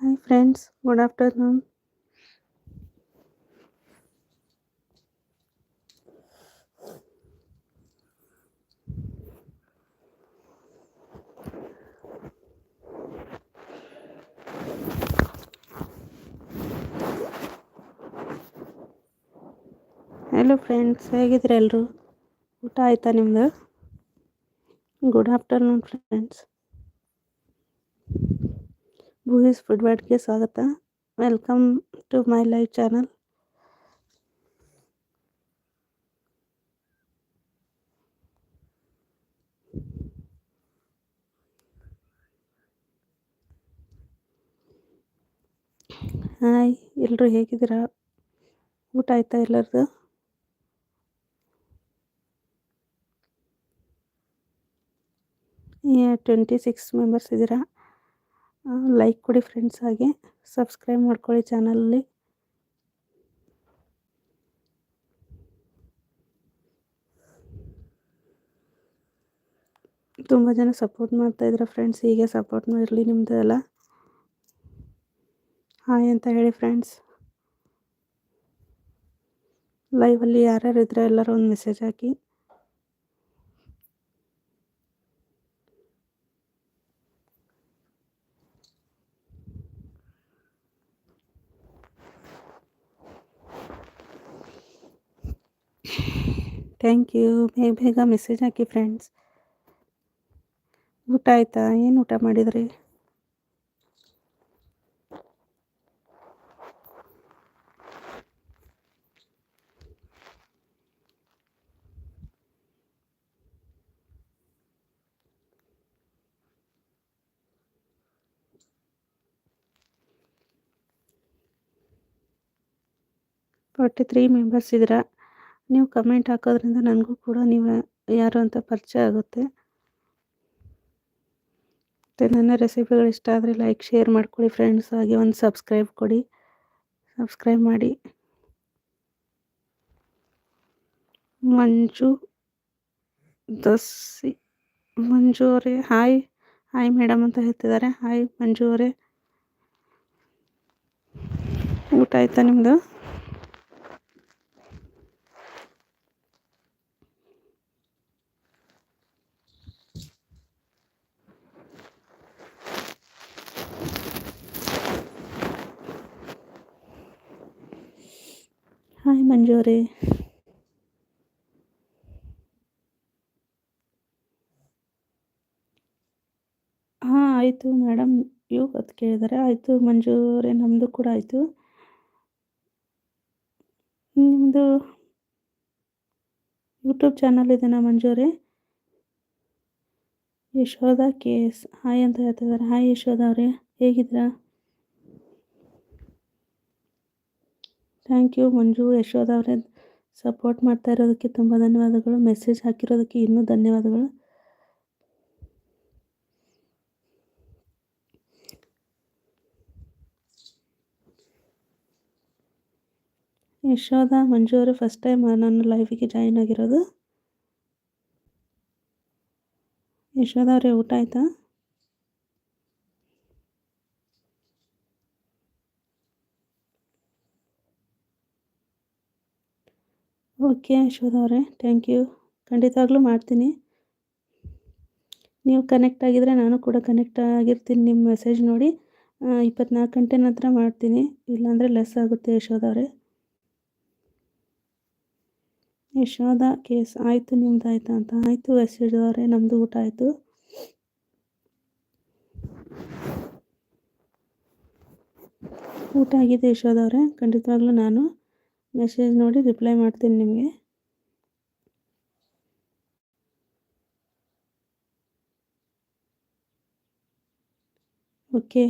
Hi friends, good afternoon. Hello friends ಹೇಗಿದ್ದೀರಾ ಎಲ್ಲರೂ ಊಟ ಆಯಿತಾ ನಿಮ್ಮದು ಗುಡ್ ಆಫ್ಟರ್ನೂನ್ ಫ್ರೆಂಡ್ಸ್ ಭೂಯಿಸ್ ಫುಡ್ ವರ್ಡ್ಗೆ ಸ್ವಾಗತ welcome to my live channel hi ಎಲ್ಲರೂ ಹೇಗಿದ್ದೀರಾ? ಊಟ ಆಯಿತಾ ಎಲ್ಲರದು? ಟ್ವೆಂಟಿ ಸಿಕ್ಸ್ ಮೆಂಬರ್ಸ್ ಇದ್ದೀರಾ? ಲೈಕ್ ಕೊಡಿ ಫ್ರೆಂಡ್ಸ್ ಹಾಗೆ ಸಬ್ಸ್ಕ್ರೈಬ್ ಮಾಡ್ಕೊಳ್ಳಿ ಚಾನಲಲ್ಲಿ ತುಂಬ ಜನ ಸಪೋರ್ಟ್ ಮಾಡ್ತಾ ಇದ್ದಾರೆ ಫ್ರೆಂಡ್ಸ್ ಹೀಗೆ ಸಪೋರ್ಟ್ ಮಾಡಿರಲಿ ನಿಮ್ಮದು ಎಲ್ಲ ಹಾಯ್ ಅಂತ ಹೇಳಿ ಫ್ರೆಂಡ್ಸ್ ಲೈವಲ್ಲಿ ಯಾರ್ಯಾರು ಇದ್ರೆ ಎಲ್ಲರೂ ಒಂದು ಮೆಸೇಜ್ ಹಾಕಿ. ಥ್ಯಾಂಕ್ ಯು ಬೇಗ ಬೇಗ ಮೆಸೇಜ್ ಹಾಕಿ ಫ್ರೆಂಡ್ಸ್ ಊಟ ಆಯಿತಾ? ಏನು ಊಟ ಮಾಡಿದ್ರಿ? ಫಾರ್ಟಿ ತ್ರೀ ಮೆಂಬರ್ಸ್ ಇದ್ದೀರಾ? ನೀವು ಕಮೆಂಟ್ ಹಾಕೋದ್ರಿಂದ ನನಗೂ ಕೂಡ ನೀವು ಯಾರು ಅಂತ ಪರಿಚಯ ಆಗುತ್ತೆ. ಮತ್ತು ನನ್ನ ರೆಸಿಪಿಗಳು ಇಷ್ಟ ಆದರೆ ಲೈಕ್ ಶೇರ್ ಮಾಡ್ಕೊಳ್ಳಿ ಫ್ರೆಂಡ್ಸ್ ಹಾಗೆ ಒಂದು ಸಬ್ಸ್ಕ್ರೈಬ್ ಕೊಡಿ. ಸಬ್ಸ್ಕ್ರೈಬ್ ಮಾಡಿ. ಮಂಜು ದಸ್ಸಿ, ಮಂಜು ಅವರೇ ಹಾಯ್ ಹಾಯ್ ಮೇಡಮ್ ಅಂತ ಹೇಳ್ತಿದ್ದಾರೆ. ಹಾಯ್ ಮಂಜು ಅವರೇ. ಊಟ ಆಯಿತಾ ನಿಮ್ಮದು ಹಾಯ್ ಮಂಜು ಹಾಂ, ಆಯಿತು ಮೇಡಮ್ ಇವಾಗ ಅದು ಕೇಳಿದ್ದಾರೆ ಆಯಿತು ಮಂಜು ಅವರೇ ನಮ್ಮದು ಕೂಡ ಆಯಿತು. ನಿಮ್ಮದು ಯೂಟ್ಯೂಬ್ ಚಾನಲ್ ಇದೆನಾ ಮಂಜು ಅವರೇ? ಯಶೋಧ ಕೆ ಎಸ್ ಹಾಯ್ ಅಂತ ಹೇಳ್ತಿದ್ದಾರೆ ಹಾಯ್ ಯಶೋಧ ಅವರೇ. ಹೇಗಿದ್ದೀರಾ? ಥ್ಯಾಂಕ್ ಯು ಮಂಜು ಯಶೋಧ ಅವರೇ. ಸಪೋರ್ಟ್ ಮಾಡ್ತಾ ಇರೋದಕ್ಕೆ ತುಂಬ ಧನ್ಯವಾದಗಳು. ಮೆಸೇಜ್ ಹಾಕಿರೋದಕ್ಕೆ ಇನ್ನೂ ಧನ್ಯವಾದಗಳು. ಯಶೋಧ ಮಂಜು ಅವರು ಫಸ್ಟ್ ಟೈಮ್ ನನ್ನ ಲೈಫಿಗೆ ಜಾಯಿನ್ ಆಗಿರೋದು. ಯಶೋಧ ಅವರೇ, ಊಟ ಆಯಿತಾ? ಓಕೆ ಯಶೋಧ ಅವರೇ ಥ್ಯಾಂಕ್ ಯು ಖಂಡಿತವಾಗ್ಲೂ ಮಾಡ್ತೀನಿ. ನೀವು ಕನೆಕ್ಟ್ ಆಗಿದ್ದರೆ ನಾನು ಕೂಡ ಕನೆಕ್ಟ್ ಆಗಿರ್ತೀನಿ ನಿಮ್ಮ ಮೆಸೇಜ್ ನೋಡಿ. ಇಪ್ಪತ್ನಾಲ್ಕು ಗಂಟೆ ನಂತರ ಮಾಡ್ತೀನಿ. ಇಲ್ಲಾಂದರೆ ಲೆಸ್ ಆಗುತ್ತೆ ಯಶೋಧ ಅವರೇ. ಯಶೋಧ ಕೇಸ್ ಆಯಿತು ನಿಮ್ದು ಆಯಿತಾ ಅಂತ. ಆಯಿತು ಯಶೋಧ ಅವರೇ ನಮ್ಮದು ಊಟ ಆಯಿತು. ಊಟ ಆಗಿದೆ ಯಶೋಧ ಅವರೇ, ಖಂಡಿತವಾಗ್ಲೂ ನಾನು. ಮೆಸೇಜ್ ನೋಡಿ ರಿಪ್ಲೈ ಮಾಡ್ತೀನಿ ನಿಮಗೆ. ಓಕೆ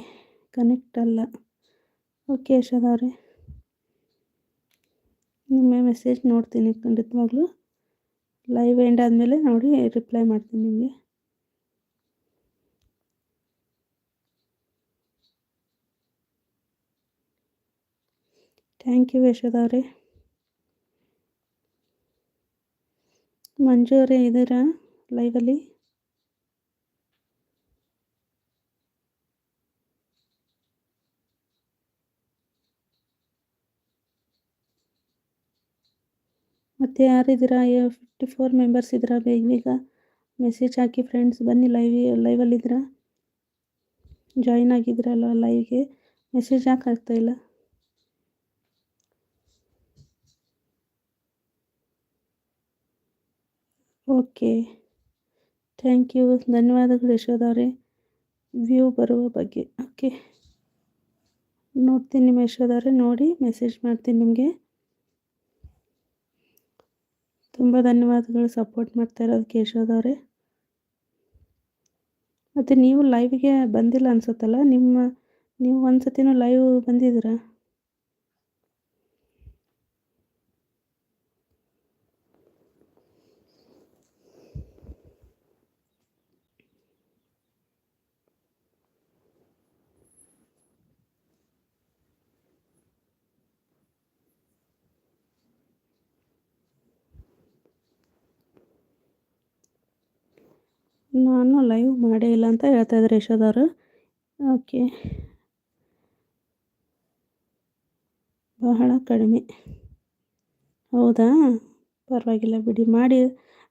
ಕನೆಕ್ಟ್ ಅಲ್ಲ. ಓಕೆ ಯಶೋಧ ಅವರೇ. ನಿಮ್ಮ ಮೆಸೇಜ್ ನೋಡ್ತೀನಿ ಖಂಡಿತವಾಗ್ಲೂ. ಲೈವ್ ಎಂಡ್ ಆದಮೇಲೆ ನೋಡಿ ರಿಪ್ಲೈ ಮಾಡ್ತೀನಿ ನಿಮಗೆ. ಥ್ಯಾಂಕ್ ಯು ರೀ ಮಂಜು ಅವರೇ ಇದ್ದೀರಾ ಲೈವಲ್ಲಿ ಮತ್ತೆ ಯಾರಿದ್ದೀರಾ? ಫಿಫ್ಟಿ ಫೋರ್ ಮೆಂಬರ್ಸ್ ಇದ್ದೀರಾ? ಬೇಗ ಬೇಗ ಮೆಸೇಜ್ ಹಾಕಿ ಫ್ರೆಂಡ್ಸ್ ಬನ್ನಿ ಲೈವ್ ಲೈವಲ್ಲಿದ್ದೀರಾ ಜಾಯಿನ್ ಆಗಿದ್ದೀರಲ್ಲ ಲೈವ್ಗೆ ಮೆಸೇಜ್ ಯಾಕೆ ಆಗ್ತಾಯಿಲ್ಲ ಓಕೆ. Thank you. ಧನ್ಯವಾದಗಳು ಯಶೋದವ್ರೆ ವ್ಯೂ ಬರುವ ಬಗ್ಗೆ. ಓಕೆ. ನೋಡ್ತೀನಿ ನಿಮ್ಮ ಯಶೋದವ್ರೆ ನೋಡಿ, ಮೆಸೇಜ್ ಮಾಡ್ತೀನಿ ನಿಮಗೆ. ತುಂಬ ಧನ್ಯವಾದಗಳು. ಸಪೋರ್ಟ್ ಮಾಡ್ತಾ ಇರೋದಕ್ಕೆ ಯಶೋದವ್ರೆ ಮತ್ತು ನೀವು ಲೈವ್ಗೆ ಬಂದಿಲ್ಲ ಅನಿಸುತ್ತಲ್ಲ? ನಿಮ್ಮ, ನೀವು ಒಂದು ಸತಿನೂ ಲೈವ್ ಬಂದಿದ್ದೀರಾ? ನಾನು ಲೈವ್ ಮಾಡೇ ಇಲ್ಲ ಅಂತ ಹೇಳ್ತಾ ಇದ್ದಾರೆ ಯಶೋದವರು ಓಕೆ ಬಹಳ ಕಡಿಮೆ. ಹೌದಾ? ಪರವಾಗಿಲ್ಲ ಬಿಡಿ. ಮಾಡಿ,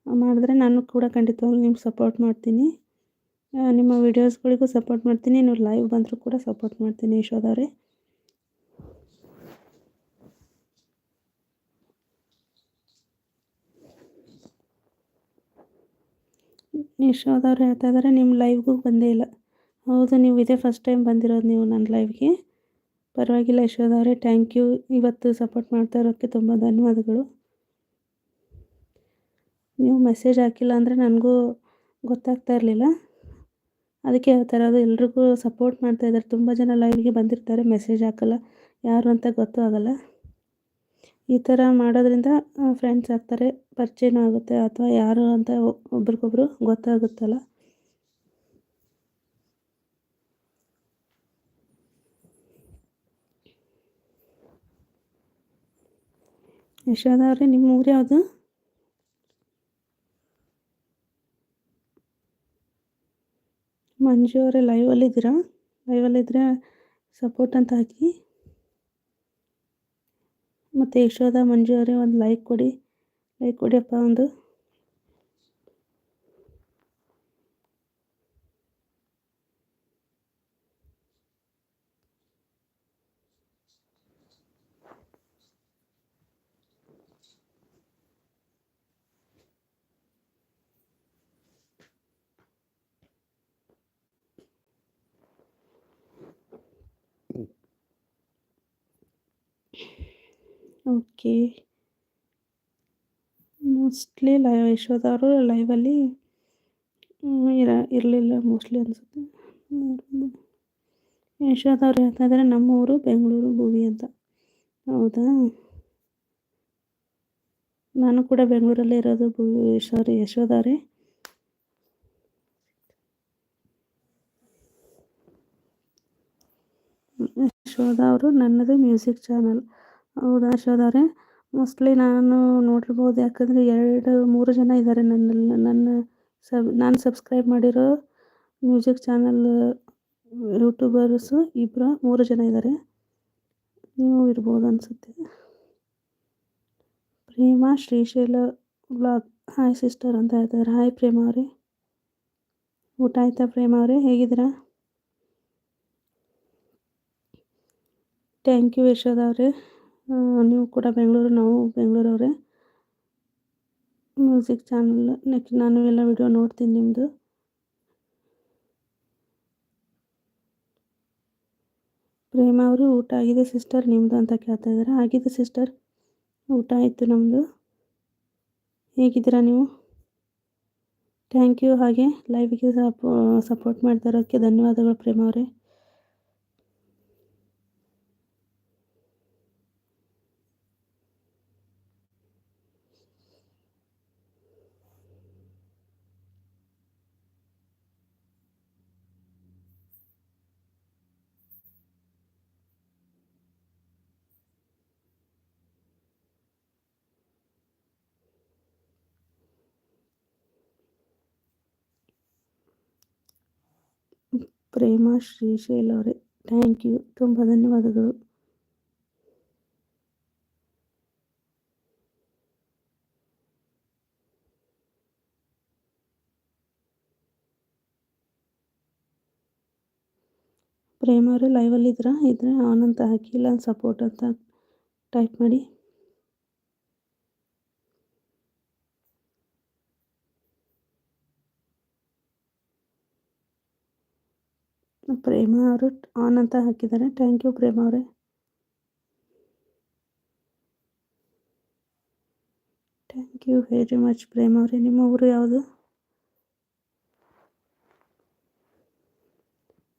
ಮಾಡಿದ್ರೆ ನಾನು ಕೂಡ ಖಂಡಿತವಾಗ್ಲೂ ನಿಮ್ಗೆ ಸಪೋರ್ಟ್ ಮಾಡ್ತೀನಿ. ನಿಮ್ಮ ವೀಡಿಯೋಸ್ಗಳಿಗೂ ಸಪೋರ್ಟ್ ಮಾಡ್ತೀನಿ. ನೀವು ಲೈವ್ ಬಂದರೂ ಕೂಡ ಸಪೋರ್ಟ್ ಮಾಡ್ತೀನಿ ಯಶೋದವರೇ ಯಶೋದವ್ರು ಹೇಳ್ತಾ ಇದ್ದಾರೆ ನಿಮ್ಮ ಲೈವ್ಗೂ ಬಂದೇ ಇಲ್ಲ. ಹೌದು, ನೀವು ಇದೇ ಫಸ್ಟ್ ಟೈಮ್ ಬಂದಿರೋದು ನೀವು ನನ್ನ ಲೈವ್ಗೆ ಪರವಾಗಿಲ್ಲ ಯಶೋದವ್ರೆ ಥ್ಯಾಂಕ್ ಯು ಇವತ್ತು ಸಪೋರ್ಟ್ ಮಾಡ್ತಾ ಇರೋಕ್ಕೆ ತುಂಬ ಧನ್ಯವಾದಗಳು. ನೀವು ಮೆಸೇಜ್ ಹಾಕಿಲ್ಲ ಅಂದರೆ ನನಗೂ ಗೊತ್ತಾಗ್ತಾ ಇರಲಿಲ್ಲ. ಅದಕ್ಕೆ ಹೇಳ್ತಾ ಇರೋದು ಎಲ್ರಿಗೂ ಸಪೋರ್ಟ್ ಮಾಡ್ತಾ ಇದ್ದಾರೆ ತುಂಬ ಜನ ಲೈವ್ಗೆ ಬಂದಿರ್ತಾರೆ ಮೆಸೇಜ್ ಹಾಕಲ್ಲ. ಯಾರು ಅಂತ ಗೊತ್ತೂ ಆಗಲ್ಲ. ಈ ಥರ ಮಾಡೋದ್ರಿಂದ ಫ್ರೆಂಡ್ಸ್ ಆಗ್ತಾರೆ, ಪರಿಚಯನೂ ಆಗುತ್ತೆ, ಅಥವಾ ಯಾರು ಅಂತ ಒಬ್ರಿಗೊಬ್ರು ಗೊತ್ತಾಗುತ್ತಲ್ಲ. ಯಶೋಧ ಅವರೇ, ನಿಮ್ಮ ಊರು ಯಾವುದು? ಮಂಜು ಅವರೇ ಲೈವಲ್ಲಿದ್ದೀರಾ ಲೈವಲ್ಲಿದ್ದರೆ ಸಪೋರ್ಟ್ ಅಂತ ಹಾಕಿ. ಮತ್ತು ಯಶೋದ ಮಂಜು ಅವರೇ ಒಂದು ಲೈಕ್ ಕೊಡಿ ಲೈಕ್ ಕೊಡಿಯಪ್ಪ ಒಂದು. ಓಕೆ. ಮೋಸ್ಟ್ಲಿ ಲೈವ್ ಯಶೋದವರು ಲೈವಲ್ಲಿ ಇರ, ಇರಲಿಲ್ಲ ಮೋಸ್ಟ್ಲಿ ಅನಿಸುತ್ತೆ. ಅವರು ಹೇಳ್ತಾ ಇದ್ದಾರೆ ನಮ್ಮ ಊರು ಬೆಂಗಳೂರು ಭೂವಿ ಅಂತ. ಹೌದಾ? ನಾನು ಕೂಡ ಬೆಂಗಳೂರಲ್ಲೇ ಇರೋದು ಭೂವಿ ಸಾರಿ ಯಶೋದ ಅವರೇ ಯಶೋದ ಅವರು ನನ್ನದು ಮ್ಯೂಸಿಕ್ ಚಾನಲ್ ಹೌದಾ ಯಶೋದ ಅವರೇ? ಮೋಸ್ಟ್ಲಿ ನಾನು ನೋಡಿರ್ಬೋದು ಯಾಕಂದರೆ ಎರಡು, ಮೂರು ಜನ ಇದ್ದಾರೆ ನನ್ನಲ್ಲಿ ನನ್ನ ಸಬ್, ನಾನು ಸಬ್ಸ್ಕ್ರೈಬ್ ಮಾಡಿರೋ ಮ್ಯೂಸಿಕ್ ಚಾನಲ್ ಯೂಟ್ಯೂಬರ್ಸು ಇಬ್ಬರು ಮೂರು ಜನ ಇದ್ದಾರೆ ನೀವು ಇರ್ಬೋದು ಅನಿಸುತ್ತೆ. Prema Srishaila vlog hi sister ಅಂತ ಹೇಳ್ತಾರೆ ಹಾಯ್ ಪ್ರೇಮ ಅವರೇ. ಊಟ ಆಯ್ತಾ ಪ್ರೇಮ ಅವರೇ? ಹೇಗಿದ್ದೀರಾ? ಥ್ಯಾಂಕ್ ಯು ಯಶೋದ ಅವರೇ. ನೀವು ಕೂಡ ಬೆಂಗಳೂರು ನಾವು ಬೆಂಗಳೂರವ್ರೆ ಮ್ಯೂಸಿಕ್ ಚಾನಲ್ ನೆಕ್ಸ್ಟ್ ನಾನು ಎಲ್ಲ ವಿಡಿಯೋ ನೋಡ್ತೀನಿ ನಿಮ್ಮದು ಪ್ರೇಮ ಅವರು, ಊಟ ಆಗಿದೆ ಸಿಸ್ಟರ್ ನಿಮ್ಮದು ಅಂತ ಕೇಳ್ತಾ ಇದ್ದಾರೆ. ಆಗಿದೆ ಸಿಸ್ಟರ್ ಊಟ ಆಯಿತು ನಮ್ಮದು ಹೇಗಿದ್ದೀರಾ ನೀವು? ಥ್ಯಾಂಕ್ ಯು ಹಾಗೆ ಲೈವ್ಗೆ ಸಪೋ ಸಪೋರ್ಟ್ ಮಾಡ್ತಾ ಇರೋಕ್ಕೆ ಧನ್ಯವಾದಗಳು ಪ್ರೇಮ ಅವರೇ. ಪ್ರೇಮಾ ಶ್ರೀಶೈಲ್ ಅವರೇ. ಥ್ಯಾಂಕ್ ಯು ತುಂಬ ಧನ್ಯವಾದಗಳು. ಪ್ರೇಮ ಅವರೇ ಲೈವಲ್ಲಿದ್ದೀರಾ ಇದ್ರೆ? ಆನ್ ಅಂತ ಹಾಕಿ, ಇಲ್ಲ ಸಪೋರ್ಟ್ ಅಂತ ಟೈಪ್ ಮಾಡಿ. ಪ್ರೇಮ ಅವರು ಆನ್ ಅಂತ ಹಾಕಿದ್ದಾರೆ. ಥ್ಯಾಂಕ್ ಯು ಪ್ರೇಮ ಅವರೇ. Thank you very much Prema ಅವರೇ. ನಿಮ್ಮ ಊರು ಯಾವುದು?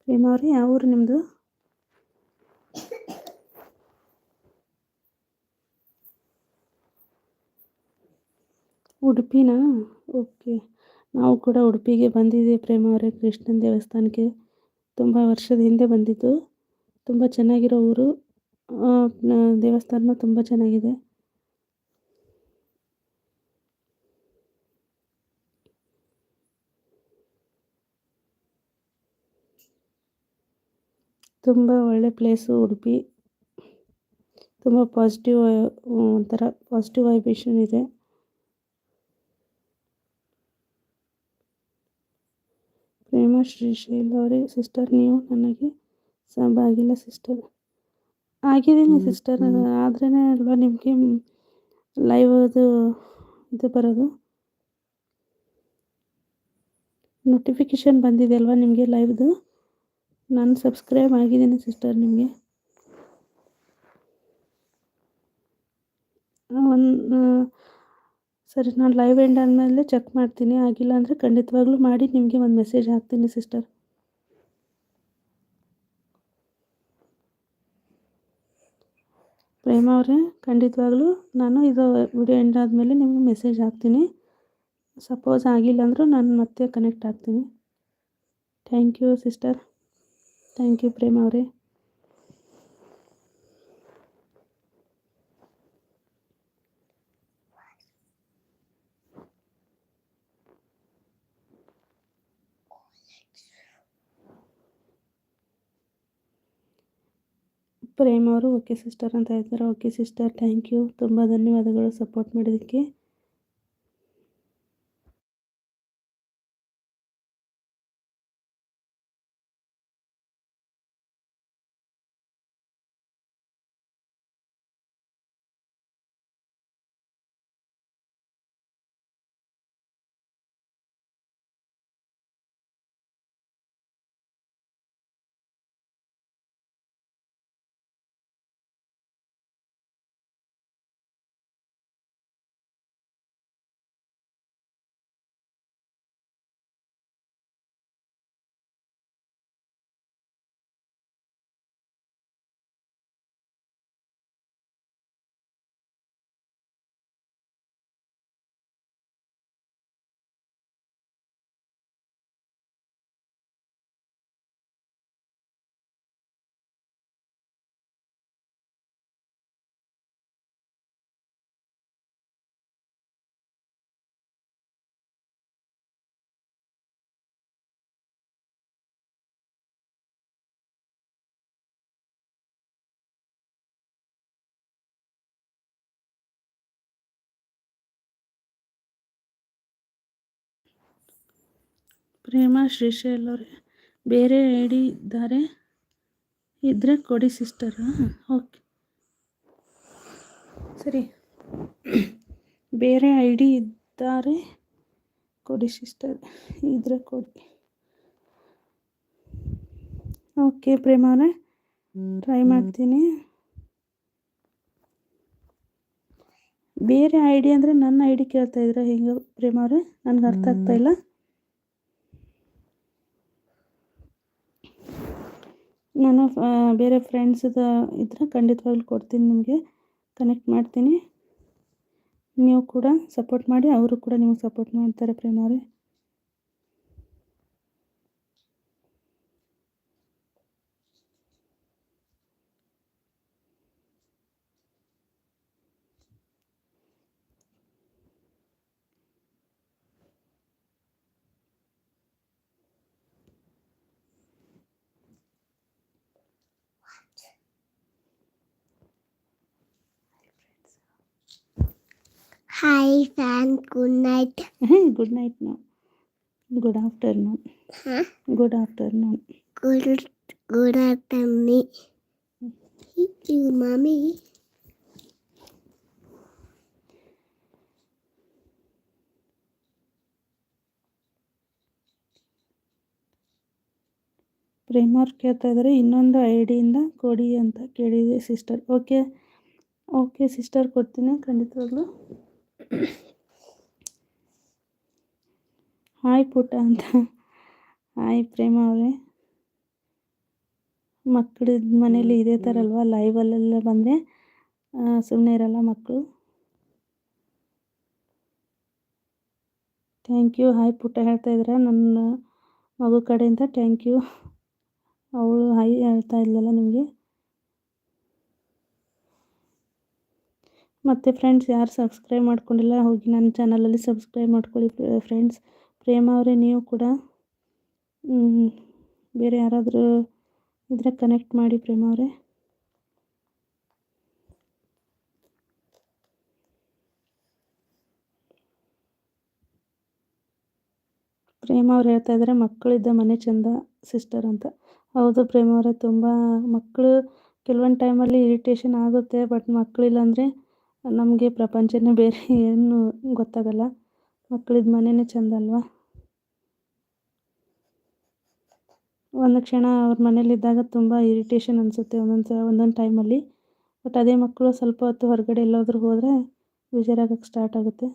ಪ್ರೇಮ ಅವರೇ, ಯಾವ ಊರು ನಿಮ್ಮದು ಉಡುಪಿನಾ? ಓಕೆ ನಾವು ಕೂಡ ಉಡುಪಿಗೆ ಬಂದಿದ್ದೀವಿ ಪ್ರೇಮ ಅವರೇ. ಕೃಷ್ಣನ ದೇವಸ್ಥಾನಕ್ಕೆ ತುಂಬ ವರ್ಷದ ಹಿಂದೆ ಬಂದಿದ್ದು. ತುಂಬ ಚೆನ್ನಾಗಿರೋ ಊರು. ದೇವಸ್ಥಾನ ತುಂಬ ಚೆನ್ನಾಗಿದೆ. ತುಂಬ ಒಳ್ಳೆ ಪ್ಲೇಸು ಉಡುಪಿ. ತುಂಬ ಪಾಸಿಟಿವ್ ಒಂಥರ ಪಾಸಿಟಿವ್ ವೈಬ್ರೇಷನ್ ಇದೆ. ಪ್ರೇಮ ಶ್ರೀಶೈಲ್ ಅವರೇ ಸಿಸ್ಟರ್ ನೀವು ನನಗೆ ಸಬ್ ಆಗಿಲ್ಲ ಸಿಸ್ಟರ್ ಆಗಿದ್ದೀನಿ ಸಿಸ್ಟರ್. ಆದ್ರೇ ಅಲ್ವಾ ನಿಮಗೆ ಲೈವ್ ಅದು ಇದು ಬರೋದು? ನೋಟಿಫಿಕೇಶನ್ ಬಂದಿದೆ ಅಲ್ವಾ ನಿಮಗೆ ಲೈವ್ದು ನಾನು ಸಬ್ಸ್ಕ್ರೈಬ್ ಆಗಿದ್ದೀನಿ ಸಿಸ್ಟರ್ ನಿಮಗೆ. ಒಂದು ಸರಿ, ನಾನು ಲೈವ್ ಎಂಡ್ ಆದಮೇಲೆ ಚೆಕ್ ಮಾಡ್ತೀನಿ. ಆಗಿಲ್ಲ ಅಂದರೆ ಖಂಡಿತವಾಗ್ಲೂ ಮಾಡಿ, ನಿಮಗೆ ಒಂದು ಮೆಸೇಜ್ ಹಾಕ್ತೀನಿ ಸಿಸ್ಟರ್ ಪ್ರೇಮ ಅವರೇ, ಖಂಡಿತವಾಗ್ಲೂ ನಾನು ಇದು ವಿಡಿಯೋ ಎಂಡ್ ಆದಮೇಲೆ ನಿಮಗೆ ಮೆಸೇಜ್ ಹಾಕ್ತೀನಿ. ಸಪೋಸ್ ಆಗಿಲ್ಲ ಅಂದರೂ ನಾನು ಮತ್ತೆ ಕನೆಕ್ಟ್ ಆಗ್ತೀನಿ. Thank you sister thank you Prema ಅವರೇ. ಪ್ರೇಮ ಅವರು ಓಕೆ ಸಿಸ್ಟರ್ ಅಂತ ಇದ್ದಾರೆ ಓಕೆ ಸಿಸ್ಟರ್ ಥ್ಯಾಂಕ್ ಯು. ತುಂಬ ಧನ್ಯವಾದಗಳು ಸಪೋರ್ಟ್ ಮಾಡಿದ್ದಕ್ಕೆ. ಪ್ರೇಮ ಶ್ರೀಶೈಲ್ ಅವರೇ ಬೇರೆ ಐ ಡಿ ಇದ್ದಾರೆ ಇದ್ದರೆ ಕೊಡಿ ಸಿಸ್ಟರ್ ಓಕೆ ಸರಿ. ಬೇರೆ ಐ ಡಿ ಇದ್ದಾರೆ. ಕೊಡಿ ಸಿಸ್ಟರ್ ಇದ್ರೆ ಕೊಡಿ. ಓಕೆ ಪ್ರೇಮ ಅವರೇ. ಟ್ರೈ ಮಾಡ್ತೀನಿ. ಬೇರೆ ಐ ಡಿ ಅಂದರೆ ನನ್ನ ಐ ಡಿ ಕೇಳ್ತಾ ಇದ್ರೆ ಹೆಂಗೆ ಪ್ರೇಮ ಅವರೇ? ನನಗೆ ಅರ್ಥ ಆಗ್ತಾ ನಾನು ಬೇರೆ ಫ್ರೆಂಡ್ಸ್ದು ಇದ್ರೆ ಖಂಡಿತವಾಗ್ಲೂ ಕೊಡ್ತೀನಿ ನಿಮಗೆ. ಕನೆಕ್ಟ್ ಮಾಡ್ತೀನಿ. ನೀವು ಕೂಡ ಸಪೋರ್ಟ್ ಮಾಡಿ, ಅವರು ಕೂಡ ನಿಮಗೆ ಸಪೋರ್ಟ್ ಮಾಡ್ತಾರೆ ಪ್ರೇಮ ಅವರೇ. Hi, fan. Good night. Good night no good afternoon Huh? Good afternoon Good Good afternoon. You, mommy. Prema ಅವ್ರು ಕೇಳ್ತಾ ಇದ್ದಾರೆ ಇನ್ನೊಂದು ಐ ಡಿಯಿಂದ ಕೊಡಿ ಅಂತ ಕೇಳಿದೆ ಸಿಸ್ಟರ್ ಓಕೆ ಓಕೆ ಸಿಸ್ಟರ್ ಕೊಡ್ತೀನಿ ಖಂಡಿತವಾಗ್ಲೂ ಹಾಯ್ ಪುಟ್ಟ ಅಂತ. ಹಾಯ್ ಪ್ರೇಮ ಅವರೇ. ಮಕ್ಕಳ ಮನೇಲಿ ಇದೇ ಥರ ಅಲ್ವಾ? ಲೈವಲ್ಲೆಲ್ಲ ಬಂದರೆ ಸುಮ್ಮನೆ ಇರಲ್ಲ ಮಕ್ಕಳು ಥ್ಯಾಂಕ್ ಯು ಹಾಯ್ ಪುಟ್ಟ ಹೇಳ್ತಾ ಇದ್ರೆ ನನ್ನ ಮಗು ಕಡೆಯಿಂದ ಥ್ಯಾಂಕ್ ಯು ಅವಳು ಹಾಯ್ ಹೇಳ್ತಾ ಇದ್ಲಲ್ಲ ನಿಮಗೆ. ಮತ್ತು ಫ್ರೆಂಡ್ಸ್ ಯಾರು ಸಬ್ಸ್ಕ್ರೈಬ್ ಮಾಡ್ಕೊಂಡಿಲ್ಲ, ಹೋಗಿ ನನ್ನ ಚಾನಲಲ್ಲಿ ಸಬ್ಸ್ಕ್ರೈಬ್ ಮಾಡ್ಕೊಳ್ಳಿ ಫ್ರೆಂಡ್ಸ್ ಪ್ರೇಮ ಅವರೇ, ನೀವು ಕೂಡ. ಬೇರೆ ಯಾರಾದರೂ ಇದ್ರೆ ಕನೆಕ್ಟ್ ಮಾಡಿ ಪ್ರೇಮ ಅವರೇ. ಪ್ರೇಮ ಅವ್ರು ಹೇಳ್ತಾ ಇದ್ದಾರೆ ಮಕ್ಕಳಿದ್ದ ಮನೆ ಚಂದ ಸಿಸ್ಟರ್ ಅಂತ. ಹೌದು ಪ್ರೇಮ ಅವರೇ, ತುಂಬ ಮಕ್ಕಳು ಕೆಲವೊಂದು ಟೈಮಲ್ಲಿ ಇರಿಟೇಷನ್ ಆಗುತ್ತೆ ಬಟ್ ಮಕ್ಕಳಿಲ್ಲ ಅಂದರೆ ನಮಗೆ ಪ್ರಪಂಚನೇ ಬೇರೆ ಏನು ಗೊತ್ತಾಗಲ್ಲ. ಮಕ್ಕಳಿದ್ದ ಮನೆಯೇ ಚೆಂದ ಅಲ್ವಾ? ಒಂದು ಕ್ಷಣ ಅವ್ರ ಮನೇಲಿದ್ದಾಗ ತುಂಬ ಇರಿಟೇಷನ್ ಅನಿಸುತ್ತೆ ಒಂದೊಂದು ಸ, ಒಂದೊಂದು ಟೈಮಲ್ಲಿ. ಬಟ್ ಅದೇ ಮಕ್ಕಳು ಸ್ವಲ್ಪ ಹೊತ್ತು ಹೊರಗಡೆ ಎಲ್ಲಾದರೂ ಹೋದರೆ ಬೇಜಾರಾಗಕ್ಕೆ ಸ್ಟಾರ್ಟ್ ಆಗುತ್ತೆ.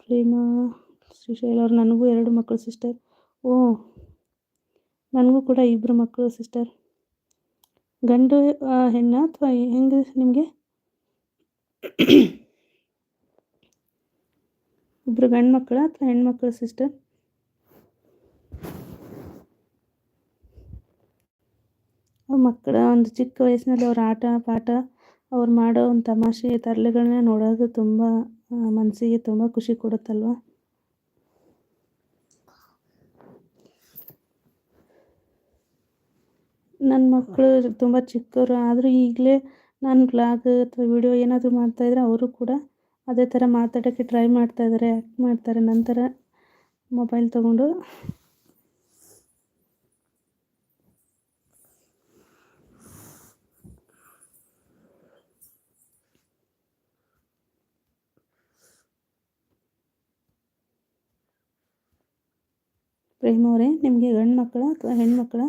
ಪ್ರೇಮಾ, ಶ್ರೀಶೈಲ್ ಅವ್ರು ನನಗೂ ಎರಡು ಮಕ್ಕಳು ಸಿಸ್ಟರ್. ಓ, ನನಗೂ ಕೂಡ ಇಬ್ಬರು ಮಕ್ಕಳು ಸಿಸ್ಟರ್. ಗಂಡು ಹೆಣ್ಣಾ ಅಥವಾ ಹೆಂಗೆ ನಿಮಗೆ? ಇಬ್ಬರು ಗಂಡು ಮಕ್ಕಳ ಅಥವಾ ಹೆಣ್ಮಕ್ಳ ಸಿಸ್ಟರ್ ಮಕ್ಕಳ ಒಂದು ಚಿಕ್ಕ ವಯಸ್ಸಿನಲ್ಲಿ ಅವ್ರ ಆಟ, ಪಾಠ, ಅವ್ರು ಮಾಡೋ ಒಂದು ತಮಾಷೆ, ತರಲೆಗಳನ್ನ ನೋಡೋದು ತುಂಬ ಮನಸ್ಸಿಗೆ ತುಂಬ ಖುಷಿ ಕೊಡುತ್ತಲ್ವ? ನನ್ನ ಮಕ್ಕಳು ತುಂಬ ಚಿಕ್ಕವರು, ಆದರೂ ಈಗಲೇ ನಾನು ಬ್ಲಾಗ್ ಅಥವಾ ವಿಡಿಯೋ ಏನಾದರೂ ಮಾಡ್ತಾಯಿದ್ರೆ ಅವರು ಕೂಡ ಅದೇ ಥರ ಮಾತಾಡೋಕ್ಕೆ ಟ್ರೈ ಮಾಡ್ತಾ ಇದ್ದಾರೆ ಆ್ಯಕ್ಟ್ ಮಾಡ್ತಾರೆ. ನಂತರ ಮೊಬೈಲ್ ತೊಗೊಂಡು ಪ್ರೇಮವರೇ ನಿಮಗೆ ಗಂಡು ಮಕ್ಕಳ ಅಥವಾ ಹೆಣ್ಮಕ್ಳ?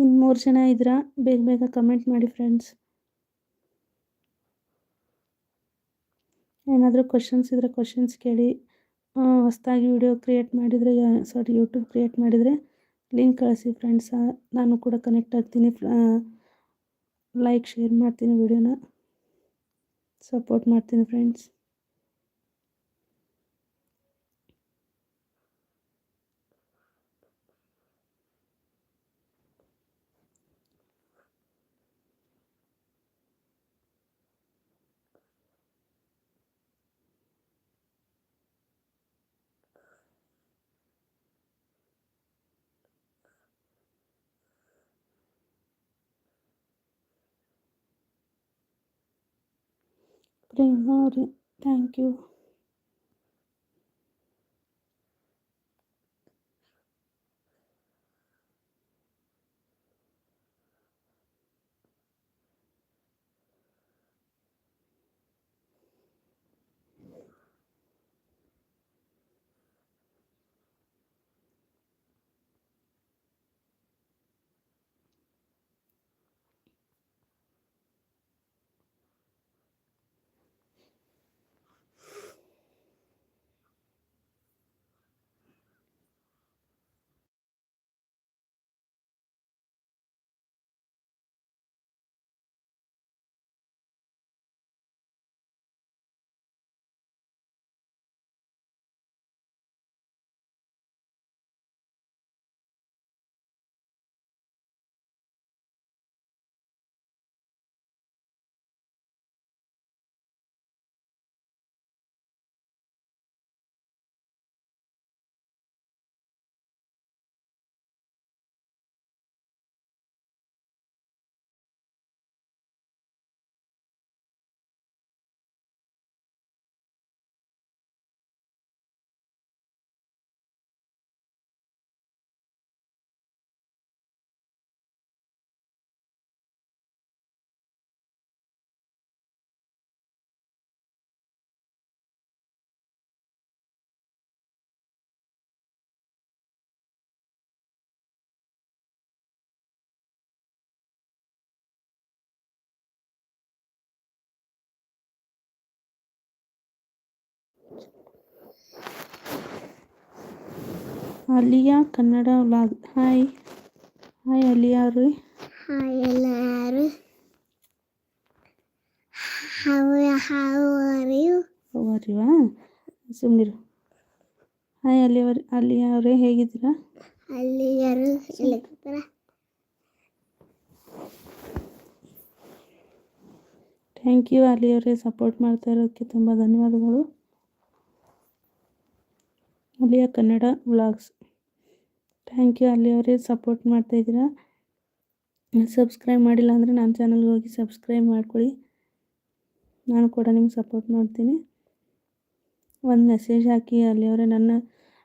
ಇನ್ನು ಮೂರು ಜನ ಇದ್ರ? ಬೇಗ ಬೇಗ ಕಮೆಂಟ್ ಮಾಡಿ ಫ್ರೆಂಡ್ಸ್ ಏನಾದರೂ ಕ್ವಶನ್ಸ್ ಇದ್ದರೆ ಕ್ವಶನ್ಸ್ ಕೇಳಿ. ಹೊಸದಾಗಿ ವಿಡಿಯೋ ಕ್ರಿಯೇಟ್ ಮಾಡಿದರೆ ಸಾರಿ ಯೂಟ್ಯೂಬ್ ಕ್ರಿಯೇಟ್ ಮಾಡಿದರೆ ಲಿಂಕ್ ಕಳಿಸಿ ಫ್ರೆಂಡ್ಸ್ ನಾನು ಕೂಡ ಕನೆಕ್ಟ್ ಆಗ್ತೀನಿ. ಲೈಕ್ ಶೇರ್ ಮಾಡ್ತೀನಿ ವಿಡಿಯೋನ ಸಪೋರ್ಟ್ ಮಾಡ್ತೀನಿ friends thank you Aliya Kannada vlog. Hi hi Aliya ರೀ ಹಾಯ್ ಎಲ್ಲರೂ. ಅವರಿವಾ ಸುಮ್ಮನಿರು ಹಾಯ್ ಅಲ್ಲಿ ಅಲಿಯಾ ಅಲ್ಲಿ ಅವರೇ ಹೇಗಿದ್ದೀರಾ? ಅಲ್ಲಿ ಯಾರು ಥ್ಯಾಂಕ್ ಯು ಅಲ್ಲಿ ಅವರೇ ಸಪೋರ್ಟ್ ಮಾಡ್ತಾ ಇರೋದಕ್ಕೆ ತುಂಬ ಧನ್ಯವಾದಗಳು. ಅಲಿಯ ಕನ್ನಡ ವ್ಲಾಗ್ಸ್. ಥ್ಯಾಂಕ್ ಯು ಅಲ್ಲಿ ಅವರೇ ಸಪೋರ್ಟ್ ಮಾಡ್ತಾ ಇದ್ದೀರಾ? ಸಬ್ಸ್ಕ್ರೈಬ್ ಮಾಡಿಲ್ಲ ಅಂದರೆ ನನ್ನ ಚಾನಲ್ಗೆ ಹೋಗಿ ಸಬ್ಸ್ಕ್ರೈಬ್ ಮಾಡ್ಕೊಳ್ಳಿ. ನಾನು ಕೂಡ ನಿಮ್ಗೆ ಸಪೋರ್ಟ್ ಮಾಡ್ತೀನಿ. ಒಂದು ಮೆಸೇಜ್ ಹಾಕಿ ಅಲ್ಲಿ ಅವರೇ ನನ್ನ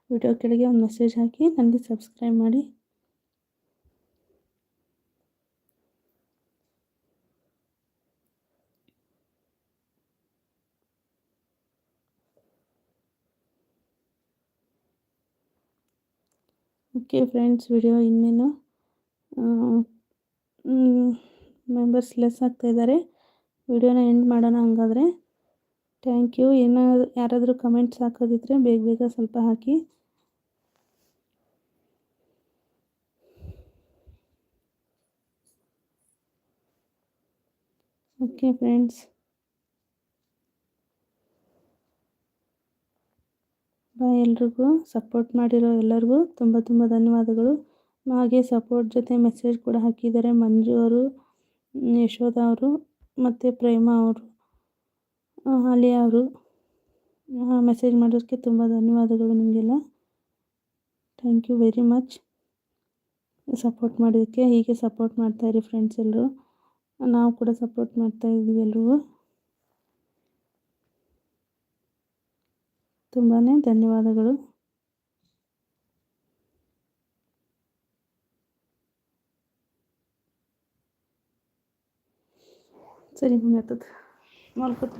ವಿಡಿಯೋ ಕೆಳಗೆ ಒಂದು ಮೆಸೇಜ್ ಹಾಕಿ ನನಗೆ ಸಬ್ಸ್ಕ್ರೈಬ್ ಮಾಡಿ. ಓಕೆ ಫ್ರೆಂಡ್ಸ್, ವಿಡಿಯೋ ಇನ್ನೇನು ಮೆಂಬರ್ಸ್ ಲೆಸ್ ಆಗ್ತಾ ಇದ್ದಾರೆ. ವಿಡಿಯೋನ ಎಂಡ್ ಮಾಡೋಣ ಹಂಗಾದರೆ. Thank you. ಏನಾದ್ರು ಯಾರಾದರೂ ಕಮೆಂಟ್ಸ್ ಹಾಕೋದಿದ್ರೆ ಬೇಗ ಬೇಗ ಸ್ವಲ್ಪ ಹಾಕಿ. Okay friends. ಬಾಯ್ ಎಲ್ರಿಗೂ. ಸಪೋರ್ಟ್ ಮಾಡಿರೋ ಎಲ್ಲರಿಗೂ ತುಂಬ ತುಂಬ ಧನ್ಯವಾದಗಳು. ಹಾಗೆ ಸಪೋರ್ಟ್ ಜೊತೆ ಮೆಸೇಜ್ ಕೂಡ ಹಾಕಿದ್ದಾರೆ ಮಂಜು ಅವರು, ಯಶೋಧ ಅವರು, ಮತ್ತು ಪ್ರೇಮ ಅವರು ಅಲಿಯಾ ಅವರು. ಮೆಸೇಜ್ ಮಾಡೋದಕ್ಕೆ ತುಂಬ ಧನ್ಯವಾದಗಳು ನಿಮಗೆಲ್ಲ. Thank you very much support ಮಾಡೋದಕ್ಕೆ ಹೀಗೆ ಸಪೋರ್ಟ್ ಮಾಡ್ತಾಯಿರಿ ಫ್ರೆಂಡ್ಸ್ ಎಲ್ಲರೂ ನಾವು ಕೂಡ ಸಪೋರ್ಟ್ ಮಾಡ್ತಾ ಇದ್ವಿ ಎಲ್ರಿಗೂ. ತುಂಬಾ ಧನ್ಯವಾದಗಳು. ಸರಿ ಮಮ್ಮಿ ಮಲ್ಕೋತ